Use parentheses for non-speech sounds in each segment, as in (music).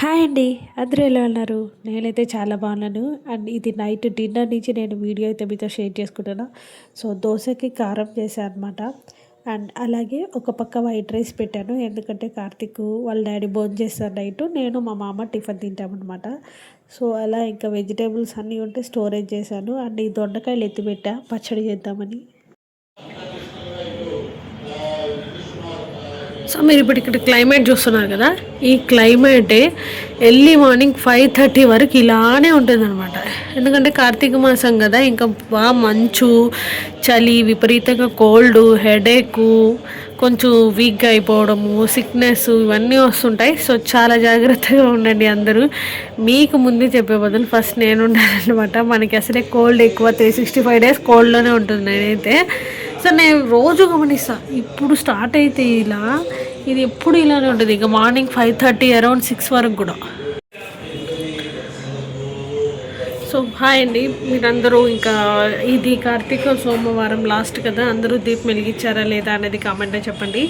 Hi అండి. అందరూ ఎలా ఉన్నారు? నేనైతే చాలా బాగున్నాను. అండ్ ఇది నైట్ డిన్నర్ నుంచి నేను వీడియో అయితే మీతో షేర్ చేసుకుంటున్నా. సో దోశకి కారం చేశాను అనమాట అండ్ అలాగే ఒక పక్క వైట్ రైస్ పెట్టాను. ఎందుకంటే కార్తిక్ వాళ్ళ డాడీ భోజనం చేస్తారు నైట్. నేను మా మామ టిఫిన్ తింటామన్నమాట సో అలా ఇంకా వెజిటేబుల్స్ అన్నీ ఉంటే స్టోరేజ్ చేశాను. అండ్ ఈ దొండకాయలు ఎత్తిపెట్టా పచ్చడి చేద్దామని. సో మీరు ఇప్పుడు ఇక్కడ క్లైమేట్ చూస్తున్నారు కదా ఈ క్లైమేటే ఎర్లీ మార్నింగ్ ఫైవ్ థర్టీ వరకు ఇలానే ఉంటుందన్నమాట. ఎందుకంటే కార్తీక మాసం కదా ఇంకా బాగా మంచు చలి విపరీతంగా కోల్డ్ హెడేక్ కొంచెం వీక్గా అయిపోవడము సిక్నెస్ ఇవన్నీ వస్తుంటాయి. సో చాలా జాగ్రత్తగా ఉండండి అందరూ. మీకు ముందే చెప్పే బదులు ఫస్ట్ నేను ఉండాలన్నమాట. మనకి అసలే కోల్డ్ ఎక్కువ త్రీ సిక్స్టీ ఫైవ్ డేస్ కోల్డ్లోనే ఉంటుంది నేనైతే. అసలు నేను రోజు గమనిస్తా. ఇప్పుడు స్టార్ట్ అయితే ఇలా ఇది ఎప్పుడు ఇలానే ఉంటుంది. ఇక morning five thirty around six వరకు కూడా. సో హాయ్ అండి. మీరందరూ ఇంకా ఇది కార్తీక సోమవారం లాస్ట్ కదా. అందరూ దీపం వెలిగించారా లేదా అనేది కామెంట్ చెప్పండి.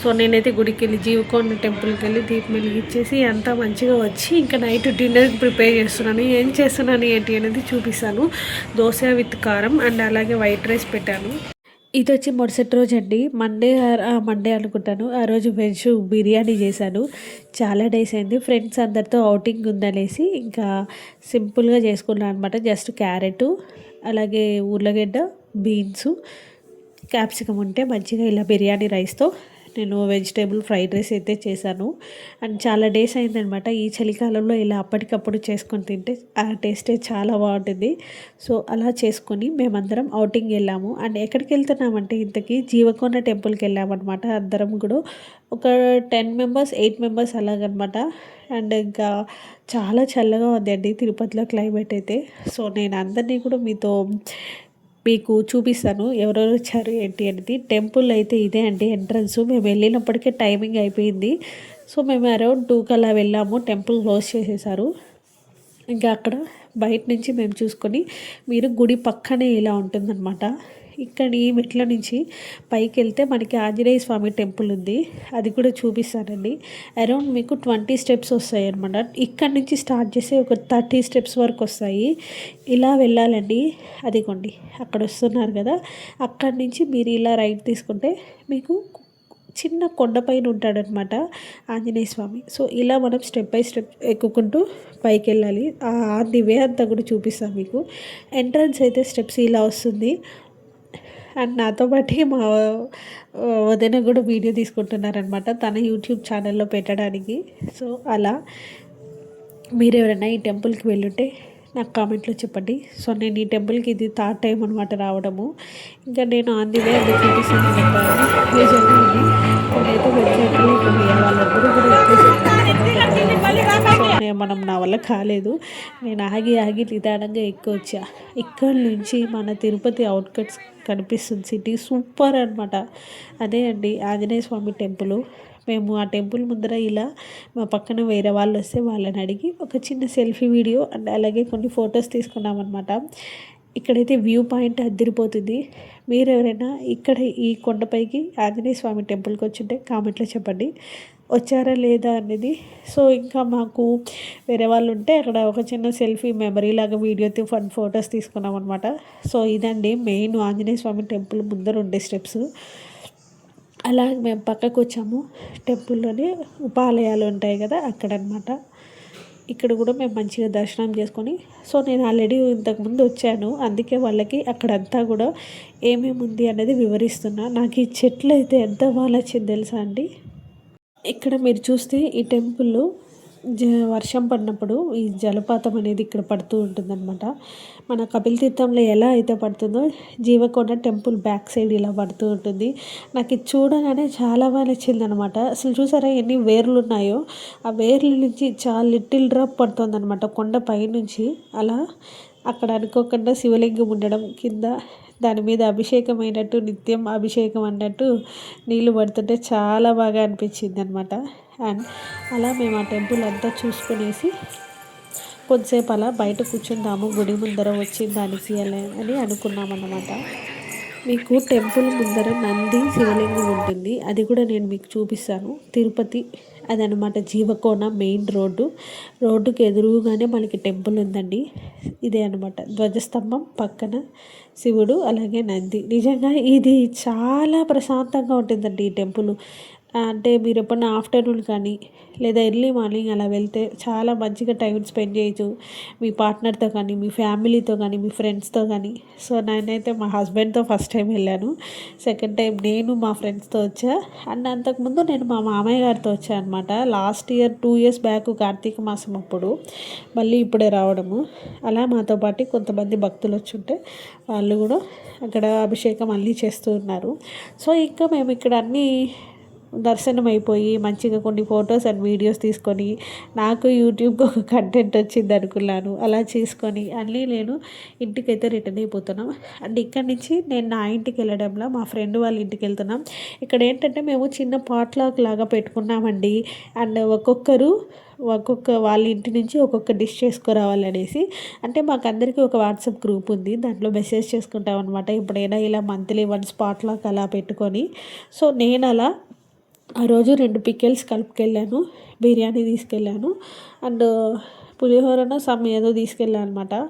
సో నేనైతే గుడికి వెళ్ళి జీవకోన టెంపుల్కి వెళ్ళి దీపం వెలిగించేసి అంతా మంచిగా వచ్చి ఇంకా నైట్ డిన్నర్కి ప్రిపేర్ చేస్తున్నాను. ఏం చేస్తున్నాను ఏంటి అనేది చూపిస్తాను. దోశ విత్ కారం అండ్ అలాగే వైట్ రైస్ పెట్టాను. ఇది వచ్చి మరుసటి రోజు అండి మండే మండే అనుకుంటాను. ఆ రోజు వెజ్ బిర్యానీ చేశాను. చాలా డేస్ అయింది. ఫ్రెండ్స్ అందరితో అవుటింగ్ ఉందనేసి ఇంకా సింపుల్గా చేసుకున్నాను అనమాట జస్ట్ క్యారెట్ అలాగే ఉర్లగడ్డ బీన్స్ క్యాప్సికమ్ ఉంటే మంచిగా ఇలా బిర్యానీ రైస్తో నేను వెజిటేబుల్ ఫ్రైడ్ రైస్ అయితే చేశాను. అండ్ చాలా డేస్ అయిందనమాట ఈ చలికాలంలో ఇలా అప్పటికప్పుడు చేసుకొని తింటే ఆ టేస్టే చాలా బాగుంటుంది. సో అలా చేసుకొని మేమందరం అవుటింగ్ వెళ్ళాము. అండ్ ఎక్కడికి వెళ్తున్నామంటే ఇంతకీ జీవకోన టెంపుల్కి వెళ్ళామన్నమాట అందరం కూడా ఒక టెన్ మెంబర్స్ ఎయిట్ మెంబర్స్ అలాగనమాట. అండ్ ఇంకా చాలా చల్లగా ఉంది అండి తిరుపతిలో క్లైమేట్ అయితే. సో నేను అందరినీ కూడా మీతో మీకు చూపిస్తాను ఎవరెవరు వచ్చారు ఏంటి అనేది. టెంపుల్ అయితే ఇదే అండి ఎంట్రన్స్ మేము వెళ్ళినప్పటికే టైమింగ్ అయిపోయింది. సో మేము అరౌండ్ టూకి అలా వెళ్ళాము. టెంపుల్ క్లోజ్ చేసేసారు. ఇంకా అక్కడ బయట నుంచి మేము చూసుకొని మీరు గుడి పక్కనే ఇలా ఉంటుందన్నమాట. ఇక్కడ ఈ మెట్ల నుంచి పైకి వెళ్తే మనకి ఆంజనేయ స్వామి టెంపుల్ ఉంది. అది కూడా చూపిస్తానండి. అరౌండ్ మీకు ట్వంటీ స్టెప్స్ వస్తాయి అనమాట ఇక్కడ నుంచి స్టార్ట్ చేసి ఒక థర్టీ స్టెప్స్ వరకు వస్తాయి. ఇలా వెళ్ళాలండి. అదిగోండి అక్కడ వస్తున్నారు కదా. అక్కడి నుంచి మీరు ఇలా రైట్ తీసుకుంటే మీకు చిన్న కొండపైన ఉంటాడనమాట ఆంజనేయ స్వామి. సో ఇలా మనం స్టెప్ బై స్టెప్ ఎక్కుకుంటూ పైకి వెళ్ళాలి ది వే అంతా కూడా చూపిస్తాను మీకు. ఎంట్రన్స్ అయితే స్టెప్స్ ఇలా వస్తుంది. అండ్ నాతో పాటు మా వదిన కూడా వీడియో తీసుకుంటున్నారనమాట. తన యూట్యూబ్ ఛానల్లో పెట్టడానికి. సో అలా మీరు ఎవరైనా ఈ టెంపుల్కి వెళ్ళుంటే నాకు కామెంట్లో చెప్పండి. సో నేను ఈ టెంపుల్కి ఇది థర్డ్ టైం అనమాట రావడము. ఇంకా నేను ఆన్ ది వే అది చూపిస్తాను చెప్పాను నేనైతే వచ్చాను వాళ్ళందరూ కూడా మనం నా వల్ల కాలేదు. నేను ఆగి ఆగి నిదానంగా ఎక్కువ ఇక్కడ నుంచి మన తిరుపతి అవుట్కట్స్ కనిపిస్తుంది. సిటీ సూపర్ అనమాట అదే అండి ఆంజనేయ స్వామి టెంపుల్. మేము ఆ టెంపుల్ ముందర ఇలా మా పక్కన వేరే వాళ్ళు వస్తే వాళ్ళని అడిగి ఒక చిన్న సెల్ఫీ వీడియో అండ్ అలాగే కొన్ని ఫొటోస్ తీసుకున్నాం అనమాట ఇక్కడైతే వ్యూ పాయింట్ అద్దరిపోతుంది. మీరు ఎవరైనా ఇక్కడ ఈ కొండపైకి ఆంజనేయ స్వామి టెంపుల్కి వచ్చింటే కామెంట్లో చెప్పండి. వచ్చారా లేదా అనేది. సో ఇంకా మాకు వేరే వాళ్ళు ఉంటే అక్కడ ఒక చిన్న సెల్ఫీ మెమరీ లాగా వీడియో ఫన్ ఫొటోస్ తీసుకున్నాం అనమాట సో ఇదండి మెయిన్ ఆంజనేయ స్వామి టెంపుల్ ముందర ఉండే స్టెప్స్. అలా మేము పక్కకు వచ్చాము. టెంపుల్లోనే ఉపాలయాలు ఉంటాయి కదా అక్కడ అనమాట ఇక్కడ కూడా మేము మంచిగా దర్శనం చేసుకొని సో నేను ఆల్రెడీ ఇంతకుముందు వచ్చాను. అందుకే వాళ్ళకి అక్కడంతా కూడా ఏమేమి ఉంది అనేది వివరిస్తున్నా. నాకు ఈ చెట్లు అయితే ఎంత బాగా నచ్చింది తెలుసా అండి? ఇక్కడ మీరు చూస్తే ఈ టెంపుల్లో జ వర్షం పడినప్పుడు ఈ జలపాతం అనేది ఇక్కడ పడుతూ ఉంటుందన్నమాట. మన కపిల్ తీర్థంలో ఎలా అయితే పడుతుందో జీవకొండ టెంపుల్ బ్యాక్ సైడ్ ఇలా పడుతూ ఉంటుంది. నాకు ఇది చూడగానే చాలా బాగా నచ్చింది అనమాట అసలు చూసారా ఎన్ని వేర్లు ఉన్నాయో? ఆ వేర్ల నుంచి చాలా లిటిల్ డ్రాప్ పడుతుంది అనమాట కొండ పైనుంచి. అలా అక్కడ అనుకోకుండా శివలింగం ఉండడం కింద దాని మీద అభిషేకం అయినట్టు నిత్యం అభిషేకం అన్నట్టు నీళ్ళు పడుతుంటే చాలా బాగా అనిపించింది అనమాట అండ్ అలా మేము ఆ టెంపుల్ అంతా చూసుకునేసి కొద్దిసేపు అలా బయట కూర్చుందాము గుడి ముందర వచ్చి దానికి అని అనుకున్నాం అన్నమాట మీకు టెంపుల్ ముందర నంది శివలింగం ఉంటుంది. అది కూడా నేను మీకు చూపిస్తాను. తిరుపతి అదనమాట జీవకోన మెయిన్ రోడ్డు. రోడ్డుకి ఎదురుగానే మనకి టెంపుల్ ఉందండి. ఇదే అనమాట ధ్వజస్తంభం పక్కన శివుడు అలాగే నంది. నిజంగా ఇది చాలా ప్రశాంతంగా ఉంటుందండి ఈ టెంపుల్. అంటే మీరు ఎప్పుడన్నా ఆఫ్టర్నూన్ కానీ లేదా ఎర్లీ మార్నింగ్ అలా వెళ్తే చాలా మంచిగా టైం స్పెండ్ చేయొచ్చు. మీ పార్ట్నర్తో కానీ మీ ఫ్యామిలీతో కానీ మీ ఫ్రెండ్స్తో కానీ. సో నేనైతే మా హస్బెండ్తో ఫస్ట్ టైం వెళ్ళాను. సెకండ్ టైం నేను మా ఫ్రెండ్స్తో వచ్చా. అండ్ అంతకుముందు నేను మా మామయ్య గారితో వచ్చాను అనమాట last year two years back Karthika మాసం అప్పుడు మళ్ళీ ఇప్పుడే రావడము. అలా మాతో పాటు కొంతమంది భక్తులు వచ్చి ఉంటే వాళ్ళు కూడా అక్కడ అభిషేకం మళ్ళీ చేస్తూ ఉన్నారు. సో ఇంకా మేము ఇక్కడ అన్నీ దర్శనం అయిపోయి మంచిగా కొన్ని ఫొటోస్ అండ్ వీడియోస్ తీసుకొని నాకు యూట్యూబ్కి ఒక కంటెంట్ వచ్చింది అనుకున్నాను. అలా చేసుకొని అన్నీ నేను ఇంటికైతే రిటర్న్ అయిపోతున్నాం. అండ్ ఇక్కడ నుంచి నేను నా ఇంటికి వెళ్ళడంలో మా ఫ్రెండ్ వాళ్ళ ఇంటికి వెళ్తున్నాం. ఇక్కడ ఏంటంటే మేము చిన్న పాట్లాక్ లాగా పెట్టుకున్నామండి. అండ్ ఒక్కొక్కరు ఒక్కొక్క వాళ్ళ ఇంటి నుంచి ఒక్కొక్క డిష్ చేసుకురావాలనేసి అంటే మాకు అందరికీ ఒక వాట్సాప్ గ్రూప్ ఉంది. దాంట్లో మెసేజ్ చేసుకుంటాం అనమాట ఎప్పుడైనా ఇలా మంత్లీ వన్ స్పాట్లాక్ అలా పెట్టుకొని. సో నేను అలా ఆ రోజు రెండు పికెల్స్ కలుపుకెళ్ళాను బిర్యానీ తీసుకెళ్ళాను అండ్ పులిహోరను సమ్ ఏదో తీసుకెళ్ళాను అనమాట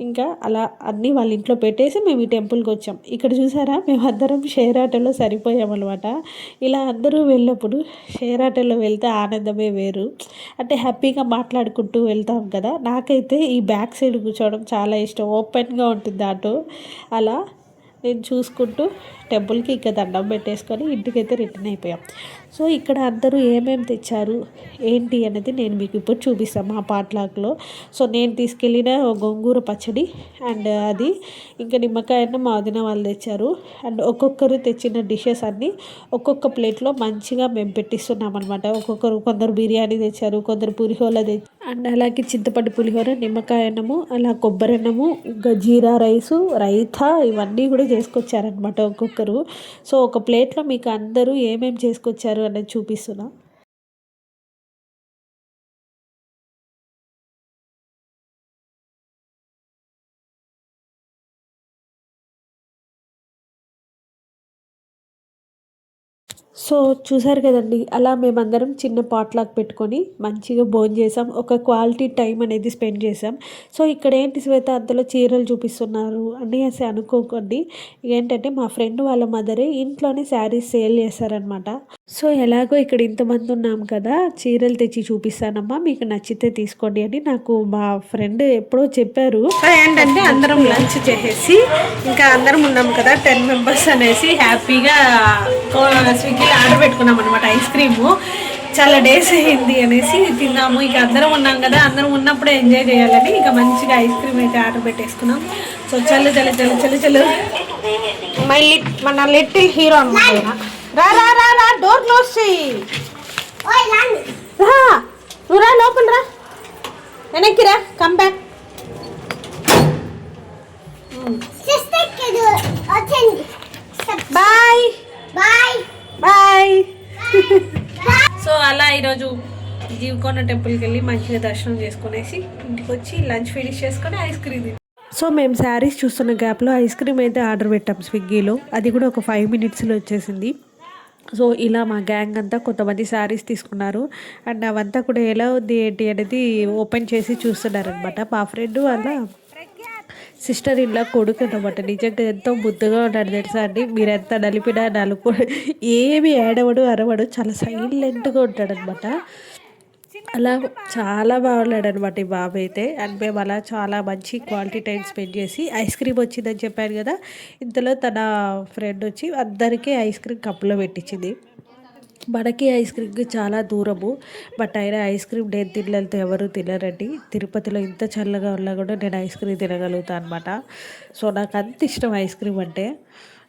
ఇంకా అలా అన్నీ వాళ్ళ ఇంట్లో పెట్టేసి మేము ఈ టెంపుల్కి వచ్చాం. ఇక్కడ చూసారా? మేము అందరం షేర్ ఆటోలో సరిపోయామన్నమాట ఇలా అందరూ వెళ్ళినప్పుడు షేర్ ఆటోలో వెళ్తే ఆనందమే వేరు. అంటే హ్యాపీగా మాట్లాడుకుంటూ వెళ్తాం కదా. నాకైతే ఈ బ్యాక్ సైడ్ కూర్చోవడం చాలా ఇష్టం. ఓపెన్గా ఉంటుంది ఆటో. అలా నేను చూసుకుంటూ టెంపుల్కి ఇంకా దండం పెట్టేసుకొని ఇంటికైతే రిటర్న్ అయిపోయాం. సో ఇక్కడ అందరూ ఏమేమి తెచ్చారు ఏంటి అనేది నేను మీకు ఇప్పుడు చూపిస్తాను మా పాట్లాక్లో సో నేను తీసుకెళ్ళిన గోంగూర పచ్చడి అండ్ అది ఇంకా నిమ్మకాయను మా వదిన వాళ్ళు తెచ్చారు. అండ్ ఒక్కొక్కరు తెచ్చిన డిషెస్ అన్నీ ఒక్కొక్క ప్లేట్లో మంచిగా మేము పెట్టిస్తున్నాం అనమాట ఒక్కొక్కరు కొందరు బిర్యానీ తెచ్చారు కొందరు పులిహోర తెచ్చారు. అండ్ అలాగే చింతపండు పులిహోర నిమ్మకాయ అన్నము అలా కొబ్బరి అన్నము ఇంకా జీరా రైసు రైతా ఇవన్నీ కూడా చేసుకొచ్చారనమాట ఒక్కొక్కరు. సో ఒక ప్లేట్లో మీకు అందరూ ఏమేమి చేసుకొచ్చారు అనేది చూపిస్తున్నా. సో చూసారు కదండి అలా మేమందరం చిన్న పాట్లాక్ పెట్టుకొని మంచిగా భోజనం చేసాం. ఒక క్వాలిటీ టైం అనేది స్పెండ్ చేసాం. సో ఇక్కడ ఏంటి శ్వేత అంతలో చీరలు చూపిస్తున్నారు అని అసలు అనుకోకండి. ఏంటంటే మా ఫ్రెండ్ వాళ్ళ మదరే ఇంట్లోనే శారీస్ సేల్ చేశారనమాట సో ఎలాగో ఇక్కడ ఇంతమంది ఉన్నాం కదా చీరలు తెచ్చి చూపిస్తానమ్మా మీకు నచ్చితే తీసుకోండి అని నాకు మా ఫ్రెండ్ ఎప్పుడో చెప్పారు. ఏంటంటే అందరం లంచ్ చేసేసి ఇంకా అందరం ఉన్నాం కదా టెన్ మెంబర్స్ అనేసి హ్యాపీగా స్విగ్గీ ఆర్డర్ పెట్టుకున్నాం అనమాట ఐస్ క్రీము. చాలా డేస్ అయింది అనేసి తిన్నాము. ఇక అందరం ఉన్నాం కదా అందరం ఉన్నప్పుడే ఎంజాయ్ చేయాలని ఇక మంచిగా ఐస్ క్రీమ్ అయితే ఆర్డర్ పెట్టేసుకున్నాం. సో చల్లు చల్లు చల్లు చల్లు చల్లు. మై లిట్ మన లిటిల్ హీరో అనమాట రా రా రా రా డోర్ క్లోజ్ చెయ్యి రా నువ్వు రా లోపల రా. వెనక్కి రా come back bye bye bye so అలా ఈరోజు జీవకోన టెంపుల్కి వెళ్ళి మంచిగా దర్శనం చేసుకునేసి ఇంటికి వచ్చి లంచ్ ఫినిష్ చేసుకొని ఐస్ క్రీమ్ సో మేము శారీస్ చూస్తున్న గ్యాప్లో ఐస్ క్రీమ్ అయితే ఆర్డర్ పెట్టాం స్విగ్గీలో. అది కూడా ఒక ఫైవ్ మినిట్స్లో వచ్చేసింది. సో ఇలా మా గ్యాంగ్ అంతా కొంతమంది శారీస్ తీసుకున్నారు. అండ్ అవంతా కూడా ఎలా ఉంది ఏంటి అనేది ఓపెన్ చేసి చూస్తున్నారనమాట మా ఫ్రెండ్ వాళ్ళ సిస్టర్ ఇలా కొడుకు అనమాట నిజంగా ఎంతో ముద్దుగా ఉన్నాడు తెలుసా అండి. మీరు ఎంత నలిపినా నలుపు ఏమి ఏడవడు అరవడు చాలా సైలెంట్గా ఉంటాడనమాట అలా చాలా బాగున్నాడు అనమాట ఈ బాబు అయితే. అండ్ మేము అలా చాలా మంచి క్వాలిటీ టైం స్పెండ్ చేసి ఐస్ క్రీమ్ వచ్చిందని చెప్పాను కదా ఇంతలో తన ఫ్రెండ్ వచ్చి అందరికీ ఐస్ క్రీమ్ కప్పులో పెట్టించింది. మనకి ఐస్ క్రీమ్కి చాలా దూరము బట్ అయినా ఐస్ క్రీమ్ నేను తినలతో ఎవరు తినరండి. తిరుపతిలో ఇంత చల్లగా ఉన్నా కూడా నేను ఐస్ క్రీమ్ తినగలుగుతాను అనమాట సో నాకు అంత ఇష్టం ఐస్ క్రీమ్ అంటే.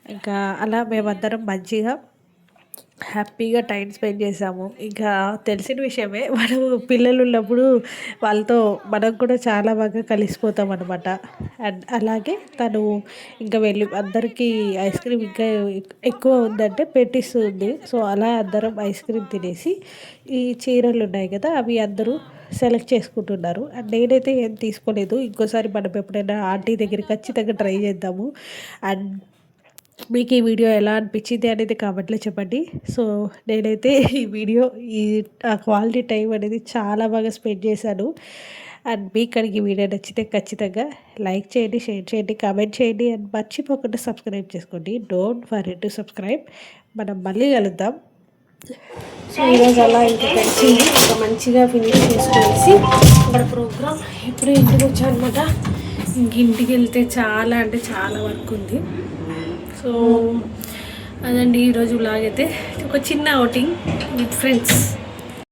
ఇంకా అలా మేమందరం మంచిగా హ్యాపీగా టైం స్పెండ్ చేసాము ఇంకా తెలిసిన విషయమే (laughs) మనం పిల్లలు ఉన్నప్పుడు వాళ్ళతో మనం కూడా చాలా బాగా కలిసిపోతాం అనమాట అండ్ అలాగే తను ఇంకా వెళ్ళి అందరికీ ఐస్ క్రీమ్ ఇంకా ఎక్కువ ఉందంటే పెట్టిస్తుంది. సో అలా అందరం ఐస్ క్రీమ్ తినేసి ఈ చీరలు ఉన్నాయి కదా అవి అందరూ సెలెక్ట్ చేసుకుంటున్నారు. అండ్ నేనైతే ఏం తీసుకోలేదు. ఇంకోసారి మనం ఎప్పుడైనా ఆంటీ దగ్గర ఖచ్చితంగా ట్రై చేద్దాము. అండ్ మీకు ఈ వీడియో ఎలా అనిపించింది అనేది కామెంట్లో చెప్పండి. సో నేనైతే ఈ వీడియో ఈ క్వాలిటీ టైం అనేది చాలా బాగా స్పెండ్ చేశాను. అండ్ మీకు కనుక ఈ వీడియో నచ్చితే ఖచ్చితంగా లైక్ చేయండి షేర్ చేయండి కామెంట్ చేయండి. అండ్ మర్చిపోకుండా సబ్స్క్రైబ్ చేసుకోండి. Don't for to subscribe. మనం మళ్ళీ కలుద్దాం. సో ఈరోజు అలా ఇంకా కలిసింది ఇంకా మంచిగా ఫినిష్ చేసుకునేసి ఇక్కడ ప్రోగ్రామ్ ఇప్పుడు ఇంటికి వచ్చానమాట. ఇంక ఇంటికి వెళ్తే చాలా అంటే చాలా వర్క్ ఉంది. సో అదండి ఈరోజు లాగైతే ఒక చిన్న అవుటింగ్ విత్ ఫ్రెండ్స్